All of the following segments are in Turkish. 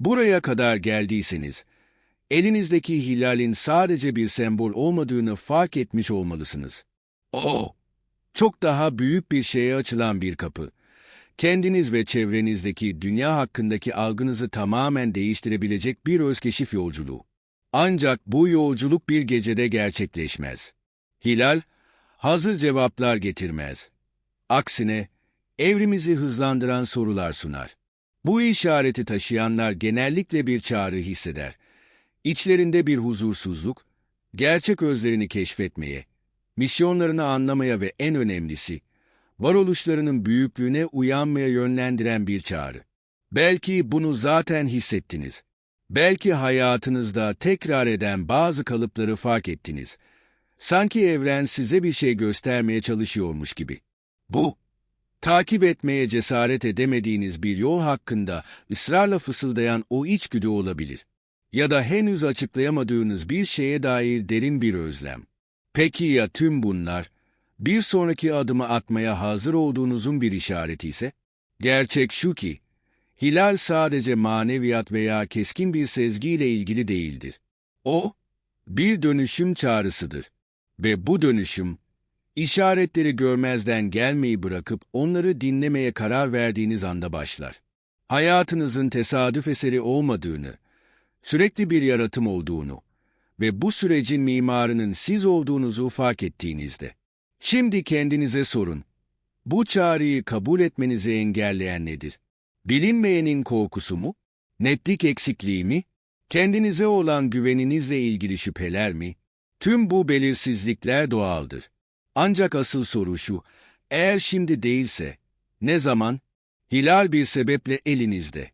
Buraya kadar geldiyseniz, elinizdeki hilalin sadece bir sembol olmadığını fark etmiş olmalısınız. O, çok daha büyük bir şeye açılan bir kapı. Kendiniz ve çevrenizdeki dünya hakkındaki algınızı tamamen değiştirebilecek bir özkeşif yolculuğu. Ancak bu yolculuk bir gecede gerçekleşmez. Hilal, hazır cevaplar getirmez. Aksine, evrimizi hızlandıran sorular sunar. Bu işareti taşıyanlar genellikle bir çağrı hisseder. İçlerinde bir huzursuzluk, gerçek özlerini keşfetmeye, misyonlarını anlamaya ve en önemlisi, varoluşlarının büyüklüğüne uyanmaya yönlendiren bir çağrı. Belki bunu zaten hissettiniz. Belki hayatınızda tekrar eden bazı kalıpları fark ettiniz. Sanki evren size bir şey göstermeye çalışıyormuş gibi. Bu, takip etmeye cesaret edemediğiniz bir yol hakkında ısrarla fısıldayan o içgüdü olabilir. Ya da henüz açıklayamadığınız bir şeye dair derin bir özlem. Peki ya tüm bunlar, bir sonraki adımı atmaya hazır olduğunuzun bir işareti ise? Gerçek şu ki, hilal sadece maneviyat veya keskin bir sezgiyle ilgili değildir. O, bir dönüşüm çağrısıdır. Ve bu dönüşüm, işaretleri görmezden gelmeyi bırakıp onları dinlemeye karar verdiğiniz anda başlar. Hayatınızın tesadüf eseri olmadığını, sürekli bir yaratım olduğunu ve bu sürecin mimarının siz olduğunuzu fark ettiğinizde. Şimdi kendinize sorun. Bu çağrıyı kabul etmenizi engelleyen nedir? Bilinmeyenin korkusu mu? Netlik eksikliği mi? Kendinize olan güveninizle ilgili şüpheler mi? Tüm bu belirsizlikler doğaldır. Ancak asıl soru şu, eğer şimdi değilse, ne zaman? Hilal bir sebeple elinizde.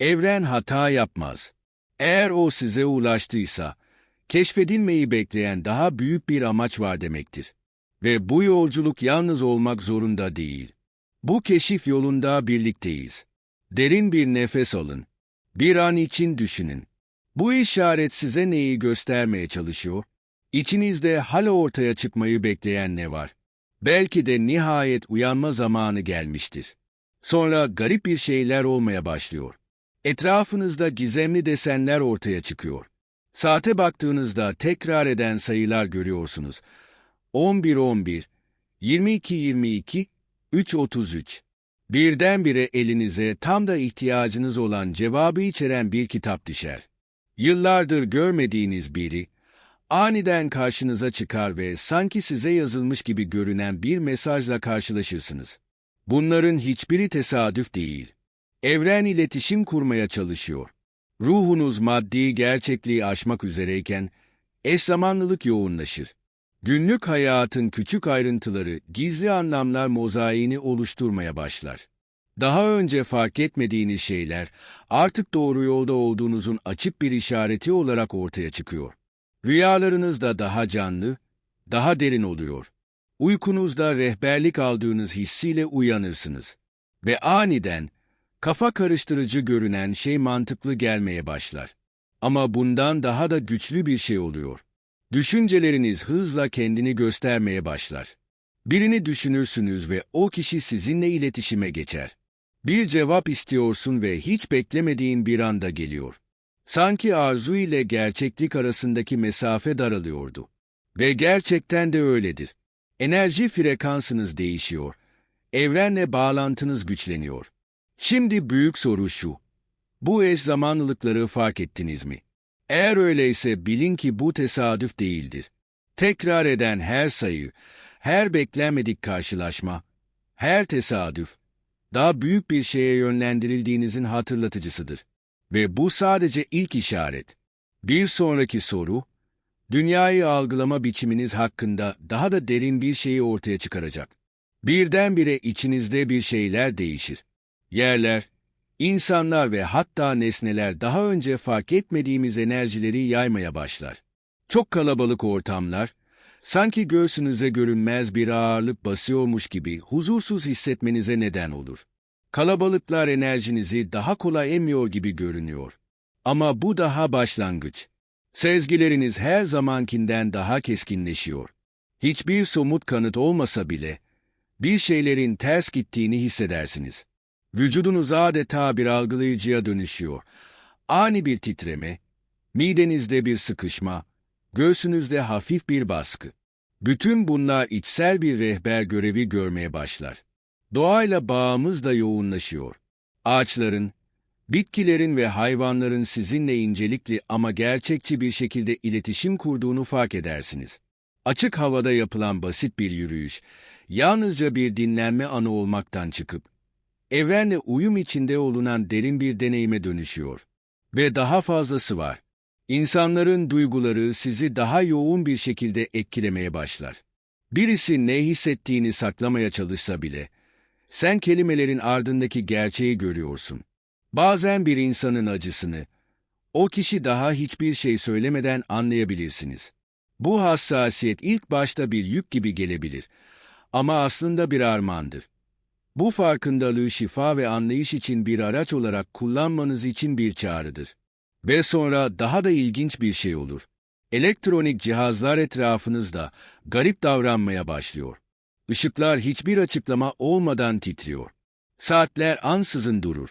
Evren hata yapmaz. Eğer o size ulaştıysa, keşfedilmeyi bekleyen daha büyük bir amaç var demektir. Ve bu yolculuk yalnız olmak zorunda değil. Bu keşif yolunda birlikteyiz. Derin bir nefes alın. Bir an için düşünün. Bu işaret size neyi göstermeye çalışıyor? İçinizde hala ortaya çıkmayı bekleyen ne var? Belki de nihayet uyanma zamanı gelmiştir. Sonra garip bir şeyler olmaya başlıyor. Etrafınızda gizemli desenler ortaya çıkıyor. Saate baktığınızda tekrar eden sayılar görüyorsunuz. 11-11, 22-22, 3-33. Birdenbire elinize tam da ihtiyacınız olan cevabı içeren bir kitap düşer. Yıllardır görmediğiniz biri, aniden karşınıza çıkar ve sanki size yazılmış gibi görünen bir mesajla karşılaşırsınız. Bunların hiçbiri tesadüf değil. Evren iletişim kurmaya çalışıyor. Ruhunuz maddi gerçekliği aşmak üzereyken, eş zamanlılık yoğunlaşır. Günlük hayatın küçük ayrıntıları gizli anlamlar mozaiğini oluşturmaya başlar. Daha önce fark etmediğiniz şeyler artık doğru yolda olduğunuzun açık bir işareti olarak ortaya çıkıyor. Rüyalarınız da daha canlı, daha derin oluyor. Uykunuzda rehberlik aldığınız hissiyle uyanırsınız. Ve aniden kafa karıştırıcı görünen şey mantıklı gelmeye başlar. Ama bundan daha da güçlü bir şey oluyor. Düşünceleriniz hızla kendini göstermeye başlar. Birini düşünürsünüz ve o kişi sizinle iletişime geçer. Bir cevap istiyorsun ve hiç beklemediğin bir anda geliyor. Sanki arzu ile gerçeklik arasındaki mesafe daralıyordu. Ve gerçekten de öyledir. Enerji frekansınız değişiyor. Evrenle bağlantınız güçleniyor. Şimdi büyük soru şu. Bu eş zamanlılıkları fark ettiniz mi? Eğer öyleyse bilin ki bu tesadüf değildir. Tekrar eden her sayı, her beklenmedik karşılaşma, her tesadüf, daha büyük bir şeye yönlendirildiğinizin hatırlatıcısıdır. Ve bu sadece ilk işaret. Bir sonraki soru, dünyayı algılama biçiminiz hakkında daha da derin bir şeyi ortaya çıkaracak. Birdenbire içinizde bir şeyler değişir. Yerler, İnsanlar ve hatta nesneler daha önce fark etmediğimiz enerjileri yaymaya başlar. Çok kalabalık ortamlar, sanki göğsünüze görünmez bir ağırlık basıyormuş gibi huzursuz hissetmenize neden olur. Kalabalıklar enerjinizi daha kolay emiyor gibi görünüyor. Ama bu daha başlangıç. Sezgileriniz her zamankinden daha keskinleşiyor. Hiçbir somut kanıt olmasa bile, bir şeylerin ters gittiğini hissedersiniz. Vücudunuz adeta bir algılayıcıya dönüşüyor. ani bir titreme, midenizde bir sıkışma, göğsünüzde hafif bir baskı. Bütün bunlar içsel bir rehber görevi görmeye başlar. Doğayla bağımız da yoğunlaşıyor. Ağaçların, bitkilerin ve hayvanların sizinle incelikli ama gerçekçi bir şekilde iletişim kurduğunu fark edersiniz. Açık havada yapılan basit bir yürüyüş, yalnızca bir dinlenme anı olmaktan çıkıp, evrenle uyum içinde olunan derin bir deneyime dönüşüyor. Ve daha fazlası var. İnsanların duyguları sizi daha yoğun bir şekilde etkilemeye başlar. Birisi ne hissettiğini saklamaya çalışsa bile, sen kelimelerin ardındaki gerçeği görüyorsun. Bazen bir insanın acısını, o kişi daha hiçbir şey söylemeden anlayabilirsiniz. Bu hassasiyet ilk başta bir yük gibi gelebilir ama aslında bir armağandır. Bu farkındalığı şifa ve anlayış için bir araç olarak kullanmanız için bir çağrıdır. Ve sonra daha da ilginç bir şey olur. Elektronik cihazlar etrafınızda garip davranmaya başlıyor. Işıklar hiçbir açıklama olmadan titriyor. Saatler ansızın durur.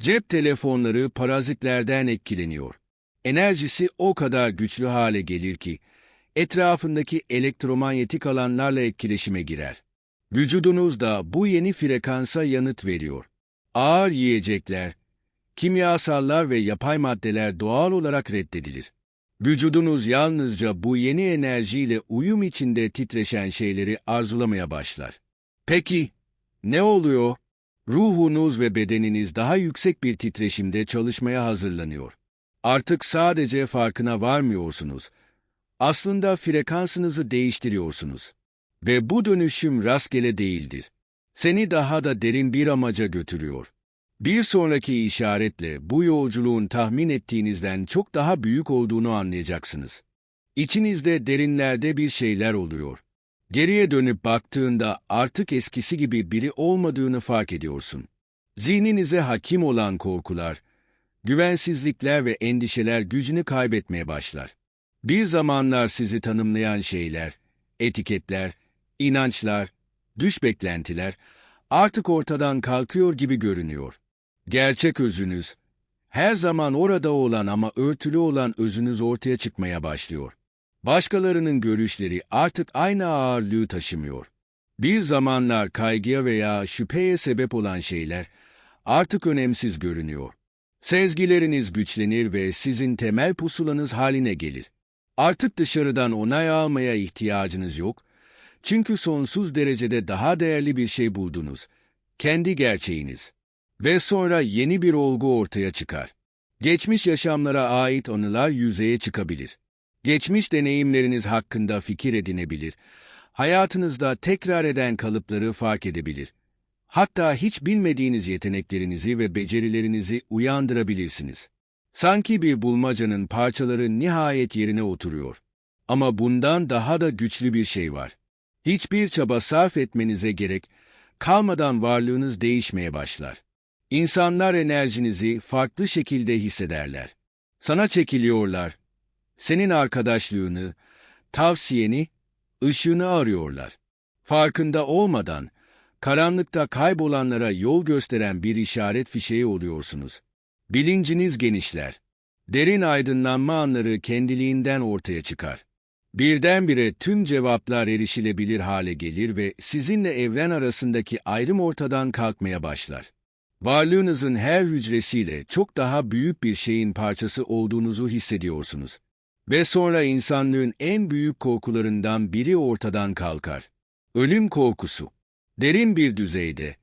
Cep telefonları parazitlerden etkileniyor. Enerjisi o kadar güçlü hale gelir ki, etrafındaki elektromanyetik alanlarla etkileşime girer. Vücudunuz da bu yeni frekansa yanıt veriyor. Ağır yiyecekler, kimyasallar ve yapay maddeler doğal olarak reddedilir. Vücudunuz yalnızca bu yeni enerjiyle uyum içinde titreşen şeyleri arzulamaya başlar. Peki, ne oluyor? Ruhunuz ve bedeniniz daha yüksek bir titreşimde çalışmaya hazırlanıyor. Artık sadece farkına varmıyorsunuz. Aslında frekansınızı değiştiriyorsunuz. Ve bu dönüşüm rastgele değildir. Seni daha da derin bir amaca götürüyor. Bir sonraki işaretle bu yolculuğun tahmin ettiğinizden çok daha büyük olduğunu anlayacaksınız. İçinizde derinlerde bir şeyler oluyor. Geriye dönüp baktığında artık eskisi gibi biri olmadığını fark ediyorsun. Zihninize hakim olan korkular, güvensizlikler ve endişeler gücünü kaybetmeye başlar. Bir zamanlar sizi tanımlayan şeyler, etiketler, inançlar, düş beklentiler artık ortadan kalkıyor gibi görünüyor. Gerçek özünüz, her zaman orada olan ama örtülü olan özünüz ortaya çıkmaya başlıyor. Başkalarının görüşleri artık aynı ağırlığı taşımıyor. Bir zamanlar kaygıya veya şüpheye sebep olan şeyler artık önemsiz görünüyor. Sezgileriniz güçlenir ve sizin temel pusulanız haline gelir. Artık dışarıdan onay almaya ihtiyacınız yok. Çünkü sonsuz derecede daha değerli bir şey buldunuz. Kendi gerçeğiniz. Ve sonra yeni bir olgu ortaya çıkar. Geçmiş yaşamlara ait anılar yüzeye çıkabilir. Geçmiş deneyimleriniz hakkında fikir edinebilir. Hayatınızda tekrar eden kalıpları fark edebilir. Hatta hiç bilmediğiniz yeteneklerinizi ve becerilerinizi uyandırabilirsiniz. Sanki bir bulmacanın parçaları nihayet yerine oturuyor. Ama bundan daha da güçlü bir şey var. Hiçbir çaba sarf etmenize gerek kalmadan varlığınız değişmeye başlar. İnsanlar enerjinizi farklı şekilde hissederler. Sana çekiliyorlar. Senin arkadaşlığını, tavsiyeni, ışığını arıyorlar. Farkında olmadan, karanlıkta kaybolanlara yol gösteren bir işaret fişeği oluyorsunuz. Bilinciniz genişler. Derin aydınlanma anları kendiliğinden ortaya çıkar. Birdenbire tüm cevaplar erişilebilir hale gelir ve sizinle evren arasındaki ayrım ortadan kalkmaya başlar. Varlığınızın her hücresiyle çok daha büyük bir şeyin parçası olduğunuzu hissediyorsunuz. Ve sonra insanlığın en büyük korkularından biri ortadan kalkar. Ölüm korkusu. Derin bir düzeyde,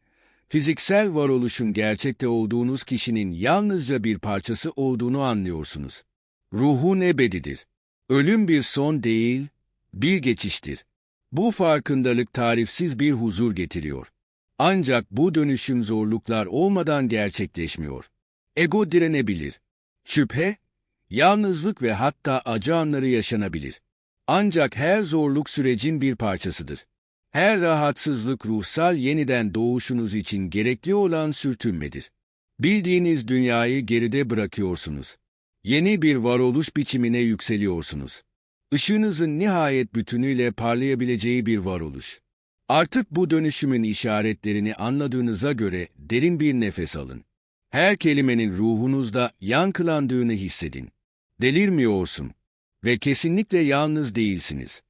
fiziksel varoluşun gerçekte olduğunuz kişinin yalnızca bir parçası olduğunu anlıyorsunuz. Ruhun ebedidir. Ölüm bir son değil, bir geçiştir. Bu farkındalık tarifsiz bir huzur getiriyor. Ancak bu dönüşüm zorluklar olmadan gerçekleşmiyor. Ego direnebilir. Şüphe, yalnızlık ve hatta acı anları yaşanabilir. Ancak her zorluk sürecin bir parçasıdır. Her rahatsızlık ruhsal yeniden doğuşunuz için gerekli olan sürtünmedir. Bildiğiniz dünyayı geride bırakıyorsunuz. Yeni bir varoluş biçimine yükseliyorsunuz. Işığınızın nihayet bütünüyle parlayabileceği bir varoluş. Artık bu dönüşümün işaretlerini anladığınıza göre derin bir nefes alın. Her kelimenin ruhunuzda yankılandığını hissedin. Delirmiyorsun ve kesinlikle yalnız değilsiniz.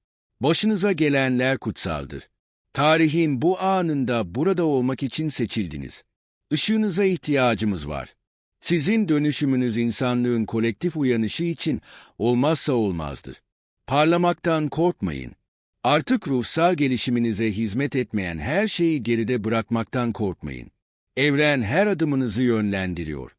Başınıza gelenler kutsaldır. Tarihin bu anında burada olmak için seçildiniz. Işığınıza ihtiyacımız var. Sizin dönüşümünüz insanlığın kolektif uyanışı için olmazsa olmazdır. Parlamaktan korkmayın. Artık ruhsal gelişiminize hizmet etmeyen her şeyi geride bırakmaktan korkmayın. Evren her adımınızı yönlendiriyor.